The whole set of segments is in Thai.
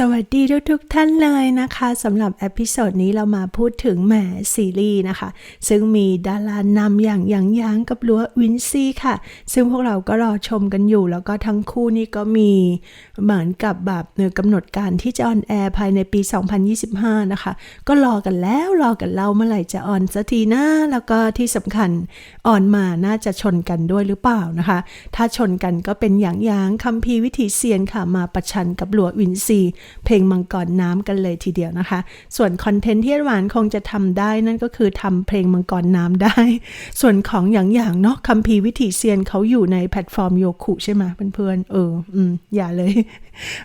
สวัสดีทุกทุกท่านเลยนะคะสำหรับเอพิโซดนี้เรามาพูดถึงแหมซีรีส์นะคะ ซึ่งมีดารานำอย่างยางยางกับลัววินซี่ค่ะ ซึ่งพวกเราก็รอชมกันอยู่ แล้วก็ทั้งคู่นี่ก็มีเหมือนกับแบบเนกำหนดการที่จะออนแอร์ภายในปี 2025 นะคะ ก็รอกันแล้วรอกันเล่าเมื่อไหร่จะออนสักทีนะแล้วก็ที่สำคัญออนมาน่าจะชนกันด้วยหรือเปล่านะคะ ถ้าชนกันก็เป็นอย่างยางคัมภีร์วิถีเซียนค่ะมาประชันกับลัววินซี่เพลงมังกรน้ำกันเลยทีเดียวนะคะ ส่วนคอนเทนต์ที่หวานคงจะทำได้นั่นก็คือทำเพลงมังกรน้ำได้ ส่วนของอย่างๆเนาะคัมภีร์วิถีเซียนเขาอยู่ในแพลตฟอร์มโยคุใช่ไหมเพื่อนๆเอออืมอย่าเลย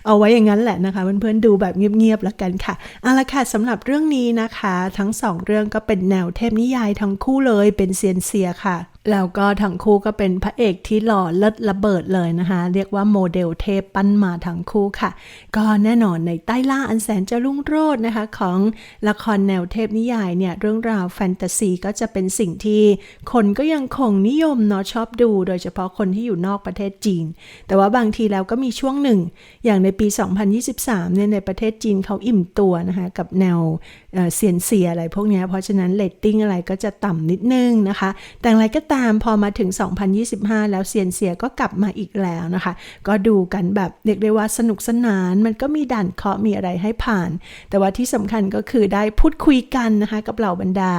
เอาไว้อย่างนั้นแหละนะคะเพื่อนๆดูแบบเงียบๆแล้วกันค่ะเอาละค่ะสำหรับเรื่องนี้นะคะ ทั้งสองเรื่องก็เป็นแนวเทพนิยายทั้งคู่เลยเป็นเซียนเซียค่ะ แล้วก็ทั้งคู่ก็เป็นพระเอกที่หล่อเลิศระเบิดเลยนะคะ เรียกว่าโมเดลเทพปั้นมาทั้งคู่ค่ะ ก็แน่นอนในใต้ล่าอันแสนจะรุ่งโรจน์นะคะ ของละครแนวเทพนิยายเนี่ย เรื่องราวแฟนตาซีก็จะเป็นสิ่งที่คนก็ยังคงนิยมเนาะชอบดู โดยเฉพาะคนที่อยู่นอกประเทศจีน แต่ว่าบางทีแล้วก็มีช่วงหนึ่ง อย่างในปี 2023เนี่ยในประเทศจีนเขาอิ่มตัวนะคะกับแนวเเซียนเซียอะไรพวกนี้เพราะฉะนั้นเลตติ้งอะไรก็จะต่ำนิดนึงนะคะ แต่อย่างไรก็ตามพอมาถึง 2025 แล้วเซียนเซียก็กลับมาอีกแล้วนะคะ ก็ดูกันแบบเรียกได้ว่าสนุกสนานมันก็มีด่านเคาะมีอะไรให้ผ่าน แต่ว่าที่สำคัญก็คือได้พูดคุยกันนะคะ กับเหล่าบรรดา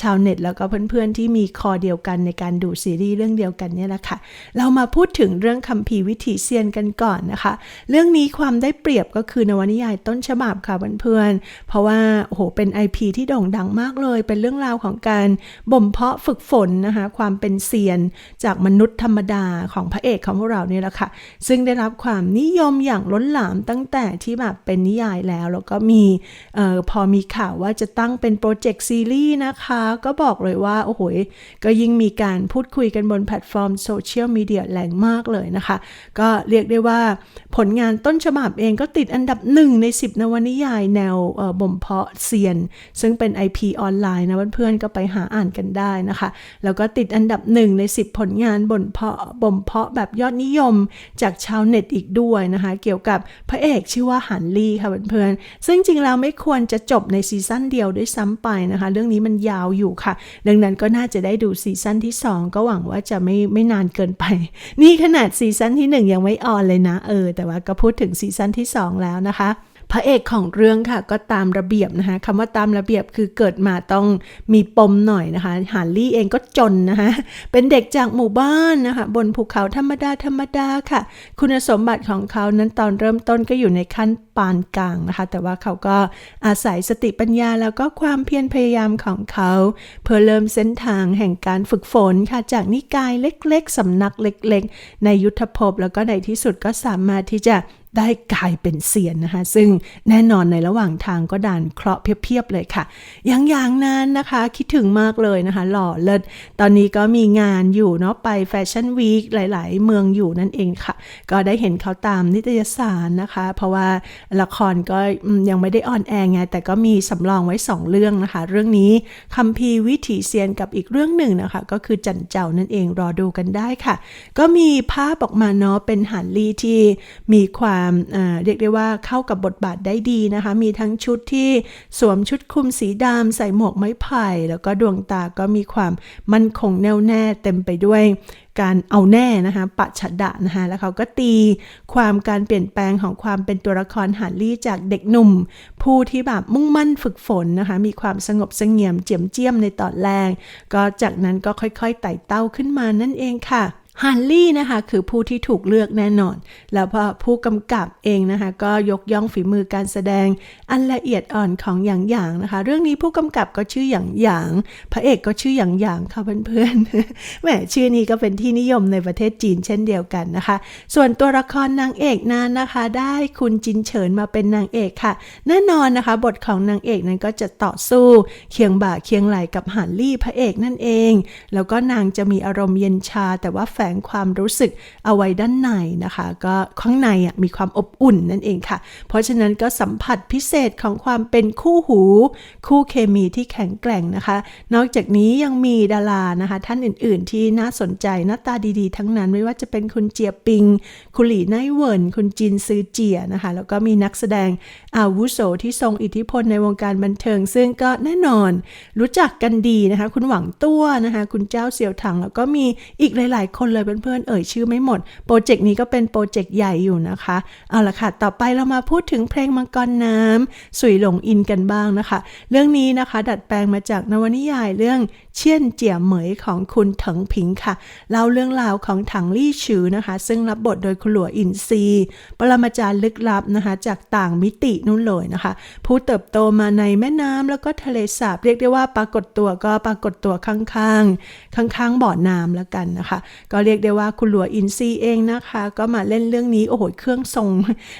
ชาวเน็ตแล้วก็เพื่อนๆที่มีคอเดียวกันในการดูซีรีส์เรื่องเดียวกันเนี่ยแหละค่ะ เรามาพูดถึงเรื่องคัมภีร์วิถีเซียนกันก่อนนะคะ เรื่องนี้ความได้เปรียบก็คือนวนิยายต้นฉบับค่ะเพื่อนๆเพราะว่าโอ้โหเป็น IP ที่โด่งดังมากเลย เป็นเรื่องราวของการบ่มเพาะฝึกฝนนะคะความเป็นเซียน จากมนุษย์ธรรมดาของพระเอกของพวกเราเนี่ยแหละค่ะ ซึ่งได้รับความนิยมอย่างล้นหลามตั้งแต่ที่แบบเป็นนิยายแล้ว แล้วก็มีออพอมีข่าวว่าจะตั้งเป็นโปรเจกต์ซีรีส์นะคะ ก็บอกเลยว่า โอ้โหก็ยิ่งมีการพูดคุยกันบนแพลตฟอร์มโซเชียลมีเดียแรงมากเลยนะคะ ก็เรียกได้ว่าผลงานต้นฉบับเองก็ติดอันดับหนึ่งใน 10 นวนิยายแนวบ่มเพาะเซียน ซึ่งเป็น IP ออนไลน์นะเพื่อนๆก็ไปหาอ่านกันได้นะคะ แล้วก็ติดอันดับหนึ่งใน 10 ผลงานบ่มเพาะบ่มเพาะแบบยอดนิยมจากชาวเน็ตอีกด้วยนะคะ เกี่ยวกับพระเอกชื่อว่าหันลี่ค่ะเพื่อนๆ ซึ่งจริงแล้วไม่ควรจะจบในซีซั่นเดียวด้วยซ้ำไปนะคะ เรื่องนี้มันยาวอยู่ค่ะ ดังนั้นก็น่าจะได้ดูซีซั่นที่ 2 ก็หวังว่าจะไม่ไม่นานเกินไป นี่ขนาดซีซั่นที่ 1 ยังไม่ออนเลยนะเออแต่ว่าก็พูดถึงซีซั่นที่ 2 แล้วนะคะ พระเอกของเรื่องค่ะก็ตามระเบียบนะคะคำว่าตามระเบียบคือเกิดมาต้องมีปมหน่อยนะคะฮาร์ลี่เองก็จนนะคะเป็นเด็กจากหมู่บ้านนะคะบนภูเขาธรรมดาธรรมดาค่ะ คุณสมบัติของเขานั้นตอนเริ่มต้นก็อยู่ในขั้นปานกลางนะคะ แต่ว่าเขาก็อาศัยสติปัญญาแล้วก็ความเพียรพยายามของเขา เพื่อเริ่มเส้นทางแห่งการฝึกฝนค่ะจากนิกายเล็กๆสำนักเล็กๆ ในยุทธภพแล้วก็ในที่สุดก็สามารถที่จะ ได้กลายเป็นเซียนนะคะ ซึ่งแน่นอนในระหว่างทางก็ด่านเคราะห์เพียบๆเลยค่ะ อย่างอย่างนั้นนะคะคิดถึงมากเลยนะคะ หล่อเลิศตอนนี้ก็มีงานอยู่เนาะไปแฟชั่นวีคหลายๆ เมืองอยู่นั่นเองค่ะ ก็ได้เห็นเขาตามนิตยสารนะคะ เพราะว่าละครก็ยังไม่ได้ออนแอร์ไง แต่ก็มีสำรองไว้ 2 เรื่องนะคะ เรื่องนี้คัมภีร์วิถีเซียนกับอีกเรื่องหนึ่งนะคะ ก็คือจันเจ้านั่นเองรอดูกันได้ค่ะ ก็มีภาพออกมาเนาะเป็นหันลีที่มีความเอ่อเรียกได้ว่าเข้ากับบทบาทได้ดีนะคะ มีทั้งชุดที่สวมชุดคลุมสีดำใส่หมวกไม้ไผ่แล้วก็ดวงตาก็มีความมั่นคงแน่วแน่เต็มไปด้วยการเอาแน่นะคะปะฉดะนะคะแล้วเขาก็ตีความการเปลี่ยนแปลงของความเป็นตัวละครหันลี่จากเด็กหนุ่ม ผู้ที่แบบมุ่งมั่นฝึกฝนนะคะมีความสงบสงี่ยมเจียมเจียมในตอนแรก ก็จากนั้นก็ค่อยๆไต่เต้าขึ้นมานั่นเองค่ะ ฮันลี่นะคะคือผู้ที่ถูกเลือกแน่นอน แล้วพอผู้กำกับเองนะคะก็ยกย่องฝีมือการแสดงอันละเอียดอ่อนของหยางหยางนะคะ เรื่องนี้ผู้กำกับก็ชื่อหยางหยาง พระเอกก็ชื่อหยางหยางค่ะเพื่อนๆแหมชื่อนี้ก็เป็นที่นิยมในประเทศจีนเช่นเดียวกันนะคะ ส่วนตัวละครนางเอกนั้นนะคะ ได้คุณจินเฉินมาเป็นนางเอกค่ะ แน่นอนนะคะ บทของนางเอกนั้นก็จะต่อสู้เคียงบ่าเคียงไหลกับหันลี่พระเอกนั่นเอง แล้วก็นางจะมีอารมณ์เย็นชาแต่ว่าแฝงความรู้สึกเอาไว้ด้านในนะคะ ก็ข้างในอะมีความอบอุ่นนั่นเองค่ะ เพราะฉะนั้นก็สัมผัสพิเศษของความเป็นคู่หู คู่เคมีที่แข็งแกร่งนะคะ นอกจากนี้ยังมีดารานะคะ ท่านอื่นๆ ที่น่าสนใจหน้าตาดีๆ ทั้งนั้นไม่ว่าจะเป็นคุณเจียปิง คุณหลี่ไนเวินคุณจินซือเจียนะคะ แล้วก็มีนักแสดงอาวุโสที่ทรงอิทธิพลในวงการบันเทิง ซึ่งก็แน่นอน รู้จักกันดีนะคะ คุณหวังตัวนะคะ คุณเจ้าเสี่ยวถังแล้วก็มีอีกหลาย ๆ คนเลยเพื่อนๆเอ่ยชื่อไม่หมด โปรเจกต์นี้ก็เป็นโปรเจกต์ใหญ่อยู่นะคะ เอาละค่ะ ต่อไปเรามาพูดถึงเพลงมังกรน้ำสุยหลงอินกันบ้างนะคะ เรื่องนี้นะคะดัดแปลงมาจากนวนิยายเรื่องเชี่ยนเจียเหมยของคุณถิงผิงค่ะ เล่าเรื่องราวของถังลี่ชือนะคะ ซึ่งรับบทโดยคุณหลัวอินซี ปรมาจารย์ลึกลับนะคะ จากต่างมิตินู่นเลยนะคะ ผู้เติบโตมาในแม่น้ำแล้วก็ทะเลสาบเรียกได้ว่าปรากฏตัวก็ปรากฏตัวข้างๆ ข้างๆบ่อน้ำแล้วกันนะคะ ก็เรียกได้ว่าคุณหลัวอินซีเองนะคะ ก็มาเล่นเรื่องนี้โอ้โหเครื่องทรง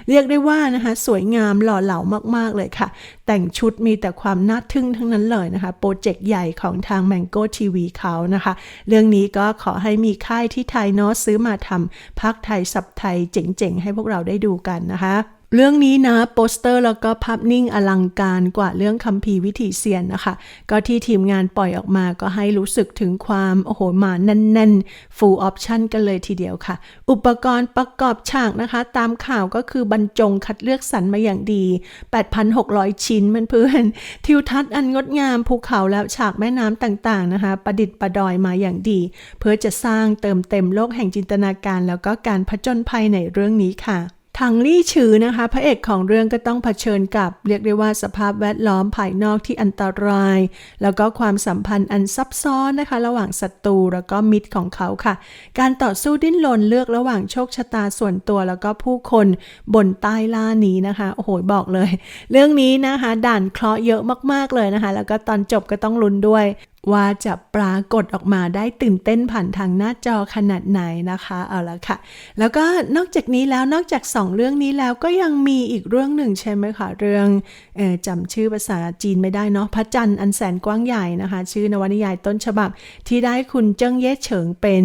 เรียกได้ว่านะคะ สวยงามหล่อเหลามากๆเลยค่ะ แต่งชุดมีแต่ความน่าทึ่งทั้งนั้นเลยนะคะ โปรเจกต์ใหญ่ของทาง Mango TV เขานะคะ เรื่องนี้ก็ขอให้มีค่ายที่ไทยเนาะซื้อมาทำพักไทยสับไทยเจ๋งๆ ให้พวกเราได้ดูกันนะคะ เรื่องนี้นะโปสเตอร์แล้วก็ภาพนิ่งอลังการกว่าเรื่องคัมภีร์วิถีเซียนนะคะ ก็ที่ทีมงานปล่อยออกมาก็ให้รู้สึกถึงความโอ้โหมาแน่นๆ full option กันเลยทีเดียวค่ะ อุปกรณ์ประกอบฉากนะคะ ตามข่าวก็คือบรรจงคัดเลือกสรรมาอย่างดี 8,600 ชิ้นเพื่อนๆทิวทัศน์อันงดงามภูเขาและฉากแม่น้ำต่างๆนะคะ ประดิษฐ์ประดอยมาอย่างดี เพื่อจะสร้างเติมเต็มโลกแห่งจินตนาการ แล้วก็การผจญภัยในเรื่องนี้ค่ะ ทางลี่ชือนะคะ พระเอกของเรื่องก็ต้องเผชิญกับ เรียกได้ว่าสภาพแวดล้อมภายนอกที่อันตราย แล้วก็ความสัมพันธ์อันซับซ้อนนะคะ ระหว่างศัตรูแล้วก็มิตรของเขาค่ะ การต่อสู้ดิ้นรนเลือกระหว่างโชคชะตาส่วนตัวแล้วก็ผู้คนบนใต้ล่านี้นะคะ โอ้โหบอกเลย เรื่องนี้นะคะ ด่านเคราะห์เยอะมากๆเลยนะคะ แล้วก็ตอนจบก็ต้องลุ้นด้วย ว่าจะปรากฏออกมาได้ตื่นเต้นผ่านทางหน้าจอขนาดไหนนะคะเอาละค่ะ แล้วก็นอกจากนี้แล้วนอกจาก 2 เรื่องนี้แล้วก็ยังมีอีกเรื่องหนึ่งใช่ไหมคะเรื่องออจำชื่อภาษาจีนไม่ได้เนาะพระจันทร์อันแสนกว้างใหญ่นะคะ ชื่อนวนิยายต้นฉบับ ที่ได้คุณเจิ้งเย่เฉิงเป็น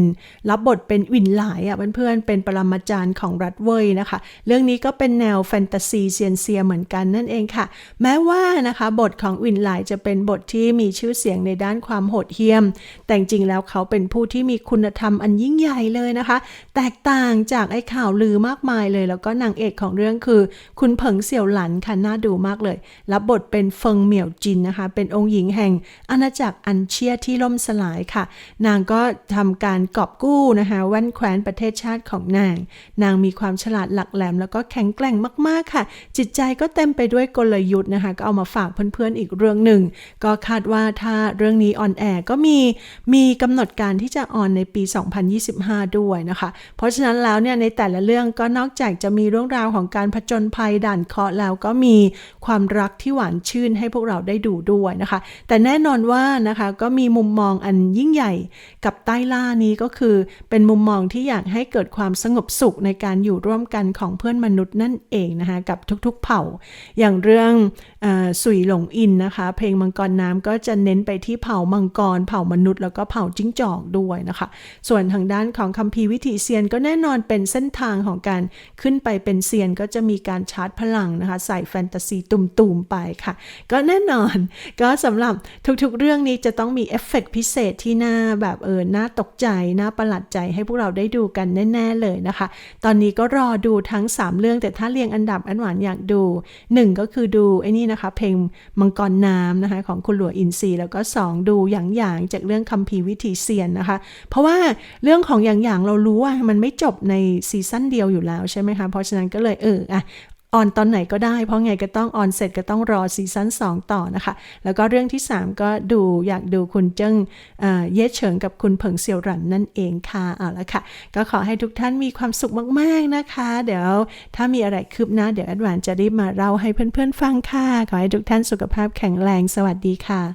รับบทเป็นวินหลายอะเพื่อนๆเป็นปรมาจารย์ของรัฐเว่ยนะคะ เรื่องนี้ก็เป็นแนวแฟนตาซีเซียนเซียเหมือนกันนั่นเองค่ะ แม้ว่านะคะบทของวินหลายจะเป็นบทที่มีชื่อเสียงในด้านความความโหดเหี้ยม แต่จริงๆแล้วเขาเป็นผู้ที่มีคุณธรรมอันยิ่งใหญ่เลยนะคะ แตกต่างจากไอ้ข่าวลือมากมายเลย แล้วก็นางเอกของเรื่องคือ คุณเผิงเสี่ยวหลันค่ะน่าดูมากเลย รับบทเป็นเฟิงเหมี่ยวจินนะคะ เป็นองค์หญิงแห่งอาณาจักรอันเชียที่ล่มสลายค่ะ นางก็ทำการกอบกู้นะคะแว่นแคว้นประเทศชาติของนาง นางมีความฉลาดหลักแหลม แล้วก็แข็งแกร่งมากๆค่ะ จิตใจก็เต็มไปด้วยกลยุทธ์นะคะ ก็เอามาฝากเพื่อนๆอีกเรื่องหนึ่ง ก็คาดว่าถ้าเรื่องนี้ออนแอร์ก็มีมีกำหนดการที่จะออนในปี 2025 ด้วยนะคะ เพราะฉะนั้นแล้วเนี่ยในแต่ละเรื่องก็นอกจากจะมีเรื่องราวของการผจญภัยด่านเคาะแล้วก็มีความรักที่หวานชื่นให้พวกเราได้ดูด้วยนะคะ แต่แน่นอนว่านะคะก็มีมุมมองอันยิ่งใหญ่กับใต้ล่านี้ก็คือเป็นมุมมองที่อยากให้เกิดความสงบสุขในการอยู่ร่วมกันของเพื่อนมนุษย์นั่นเองนะคะกับทุกๆเผ่า อย่างเรื่องออสุยหลงอินนะคะ เพลงมังกรน้ำก็จะเน้นไปที่เผ่ามังกร เผ่ามนุษย์ แล้วก็เผ่าจิ้งจอกด้วยนะคะ ส่วนทางด้านของคัมภีร์วิถีเซียนก็แน่นอนเป็นเส้นทางของการขึ้นไปเป็นเซียนก็จะมีการชาร์จพลังนะคะ ใส่แฟนตาซีตุ่มๆไปค่ะ ก็แน่นอนก็สำหรับทุกๆเรื่องนี้จะต้องมีเอฟเฟกต์พิเศษที่น่าแบบเออน่าตกใจน่าประหลาดใจให้พวกเราได้ดูกันแน่ ๆเลยนะคะ ตอนนี้ก็รอดูทั้ง 3 เรื่องแต่ถ้าเรียงอันดับอันหวานอยากดู 1 ก็คือดูไอ้นี่นะคะ เพลงมังกรน้ำนะคะของคุณหลวงอินทรีแล้วก็ 2 ดูหยางหยางๆจากเรื่องคัมภีร์วิถีเซียนนะคะ เพราะว่าเรื่องของหยางหยางๆเรารู้ว่ามันไม่จบในซีซั่นเดียวอยู่แล้วใช่ไหมคะ เพราะฉะนั้นก็เลยเอออะออนตอนไหนก็ได้ เพราะไงก็ต้องออนเสร็จก็ต้องรอซีซั่น2 ต่อนะคะ แล้วก็เรื่องที่ 3 ก็ดูอยากดูคุณเจิ้งเย่เฉิงกับคุณเผิงเซียวหรันนั่นเองค่ะเอาละค่ะ ก็ขอให้ทุกท่านมีความสุขมากๆนะคะ เดี๋ยวถ้ามีอะไรคืบหน้าเดี๋ยวแอดวานจะรีบมาเล่าให้เพื่อนๆฟังค่ะ ขอให้ทุกท่านสุขภาพแข็งแรงสวัสดีค่ะ